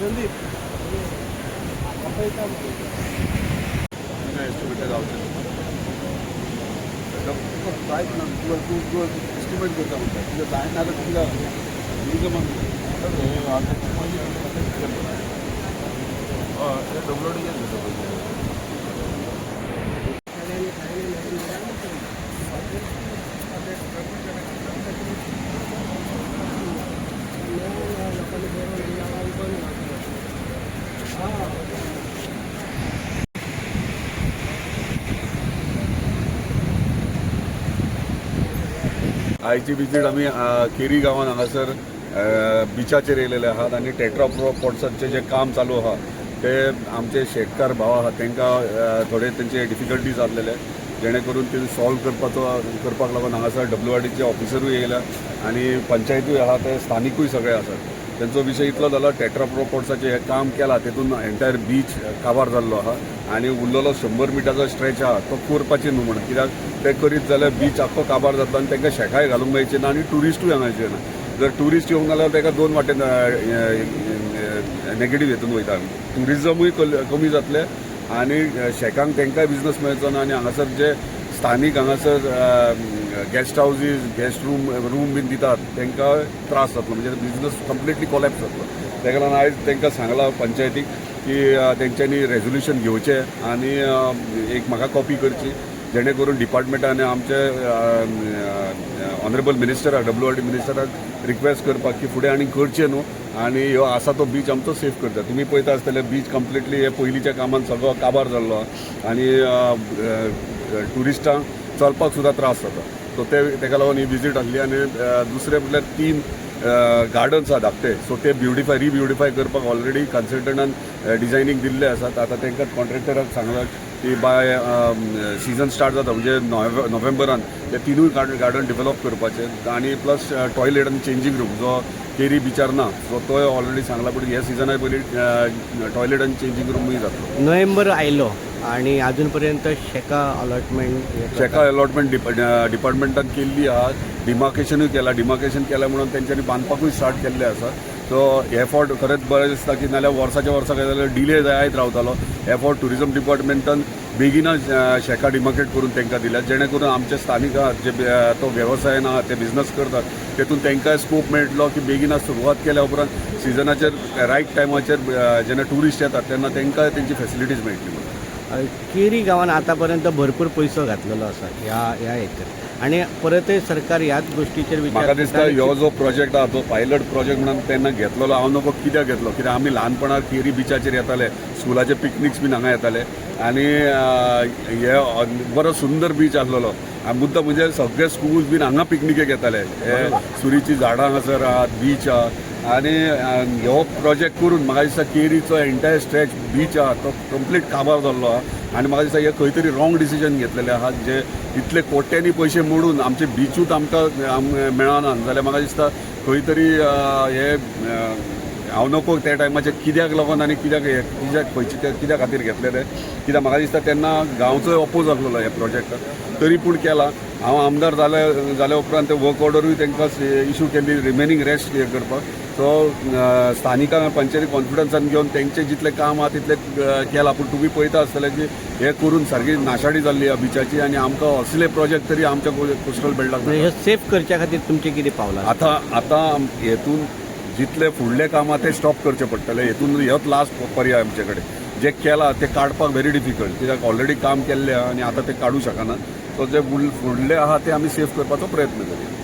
ಜಲ್ದಿ ಎಷ್ಟು ಬಿಟ್ಟದ್ದು ಆಪ್ಷನ್ ಆಯ್ತು ನಾನು ಇವತ್ತು ಇವತ್ತು ಎಸ್ಟಿಮೇಟ್ ಗೊತ್ತಾಗುತ್ತೆ ಈಗ ಬ್ಯಾಂಕ್ ಆಗುತ್ತೆ ಈಗ ಈಗ ಬಂದು ಡಬ್ಲ್ಯೂ ಡಿ ಎಲ್ಲಿ आयची विजीट आमी केरी गांवान हांगासर बिचाचेर येयलेले आहात आनी टेट्रा पॉट्साचें जें काम चालू आहा ते आमचे शेतकार भाव आहात तांकां थोडे तेंचे डिफिकल्टीज जाल्लेले जेणे करून ते सॉल्व करपाचो करपाक लागून हांगासर डब्ल्यू आर डीचे ऑफिसरूय येयला आनी पंचायतूय आहा ते स्थानिकूय सगळे आसात. त्यांचो विशय इतलो जाला टेट्रा प्रोपोर्ट्साचें हें काम केलां. तेतून एंटायर बीच काबार जाल्लो आहा आनी उरलेलो शंबर मिटराचो स्ट्रेच आहा तो करपाचें न्हू म्हणून कित्याक ते करीत जाल्यार बीच आख्खो काबार जाता आनी तांकां शेकाय घालूंक मेळचें ना आनी ट्युरिस्टूय हांगा ना. जर ट्युरिस्ट येवंक जाल्यार ताका दोन वाटेन नेगेटीव हेतून वयता ट्युरिजमूय कमी जातलें आनी शेकांक तांकांय बिजनस मेळचो ना. आनी हांगासर जे स्थानीक हांगासर guest houses guest room room bin दितात. तांकां त्रास जातलो. म्हणजे बिजनस कंप्लिटली कोलॅप्स जातलो. ताका लागून आयज तांकां सांगलां पंचायतीक की तेंच्यांनी रेझोल्युशन घेवचें आनी एक म्हाका कॉपी करची. जेणे करून डिपार्टमेंटान आमचे ऑनरेबल मिनिस्टराक डब्ल्यू आर डी मिनिस्टराक रिक्वेस्ट करपाक की फुडें आनी करचें न्हू. आनी ह्यो आसा तो बीच आमचो सेफ करता. तुमी पळयता आसतले बीच कंप्लिटली हे पयलींच्या कामान सगळो काबार जाल्लो. आनी ट्युरिस्टांक चलपाक सुद्दां त्रास जाता. सो ते ताका लागून ही विजीट आसली आनी दुसरें म्हटल्यार तीन गार्डन्स आसा धाकटे सो ते ब्युटिफाय रिब्युटिफाय करपाक ऑलरेडी कन्सल्टंटान डिझायनींग दिल्ले आसात. आतां तांकां कॉन्ट्रॅक्टराक सांगलां की बाय सिजन स्टार्ट जाता म्हणजे नोव्हेंबर नोव्हेंबरान. ते तिनूय गार्डन डेव्हलप करपाचे. आनी प्लस टॉयलेट आनी चेंजींग रूम जो केरी बिचार ना सो तो ऑलरेडी सांगला पूण ह्या सिजना पयलीं टॉयलेट आनी चेंजींग रूमूय जातलो नोव्हेंबर आयलो. आणि अजूनपर्यंत शेका अलॉटमेंट शेका अलॉटमेंट डिपार्टमेंटान केल्ली आहा डिमार्केशनूय केला. डिमार्केशन केल्या म्हणून तेंच्यांनी बांदपाकूय स्टार्ट केल्ले आसा सो हे फावट खरेंच बरें दिसता की नाल्यार वर्साच्या वर्सा काय जाल्यार डिले जायत रावतालो हे फावट ट्युरिजम डिपार्टमेंटान बेगिनच शेका डिमार्केट करून तांकां दिल्या. जेणे करून आमचे स्थानीक आहात जे तो वेवसायान आहात ते बिझनस करतात तेतून तांकांय स्कोप मेळटलो की बेगीन सुरवात केल्या उपरांत सिजनाचेर रायट टायमाचेर जेन्ना ट्युरिस्ट येतात तेन्ना तांकां तेंची फेसिलिटीज मेळटली म्हणून केरी गावान आतापर्यंत भरपूर पयसो घातलेलो आसा ह्या ह्या हेचेर आणि परतय सरकार ह्याच गोष्टीचेर विचार म्हाका दिसता करता ह्यो जो प्रोजेक्ट आहा तो पायलट प्रोजेक्ट म्हणून तेन्ना घेतलेलो. हांव नको कित्याक घेतलो? कित्याक आमी ल्हानपणां केरी बिचाचेर येताले स्कुलाचे पिकनिक्स बीन हांगा येताले. आनी अं, हे बरो सुंदर बीच आसलेलो आनी मुद्दम म्हणजे सगळे स्कूल बीन हांगा पिकनिकेक येताले हे सुरीची झाडां हांगासर आहात बीच आहा आनी हो प्रोजेक्ट करून म्हाका दिसता केरीचो एन्टायर स्ट्रेच बीच आहा तो कंप्लीट काबार जाल्लो आहा आनी म्हाका दिसता हे खंय तरी रॉंग डिसिजन घेतलेले आहात जे इतले कोट्यांनी पयशे मोडून आमचे बिचूच आमकां मेळना. जाल्यार म्हाका दिसता खंय तरी हे हांव नको त्या टायमाचेर कित्याक लागून आनी कित्याक हे कित्याक खंयचे कित्या खातीर घेतलेले कित्याक म्हाका दिसता तेन्ना गांवचोय अपोज आसलेलो ह्या प्रोजेक्टाक तरी पूण केला. हांव आमदार जाले जाल्या उपरांत ते वर्क ऑर्डरूय तांकां इशू केल्ली रिमेनींग रेस्ट हे करपाक. सो स्थानिकांक पंचायती कॉन्फिडन्सान घेवन तेंचे जितलें काम आहा तितलें केलां. पूण तुमी पळयता आसतलें की हे करून सारकी नाशाडी जाल्ली ह्या बिचाची आनी आमकां असले प्रोजेक्ट तरी आमच्या कोस्टल बेल्टाक हे सेफ करच्या खातीर तुमचे कितें पावलां आतां आतां हेतून जितले फुडले काम आहा ते स्टॉप करचे पडटले हेतून ह्योच लास्ट पर्याय आमचे कडेन जे केलां ते काडपाक व्हेरी डिफिकल्ट कित्याक ऑलरेडी काम केल्लें आहा आनी आतां ते काडूं शकना सो जे फुडले आहा ते आमी सेफ करपाचो प्रयत्न करया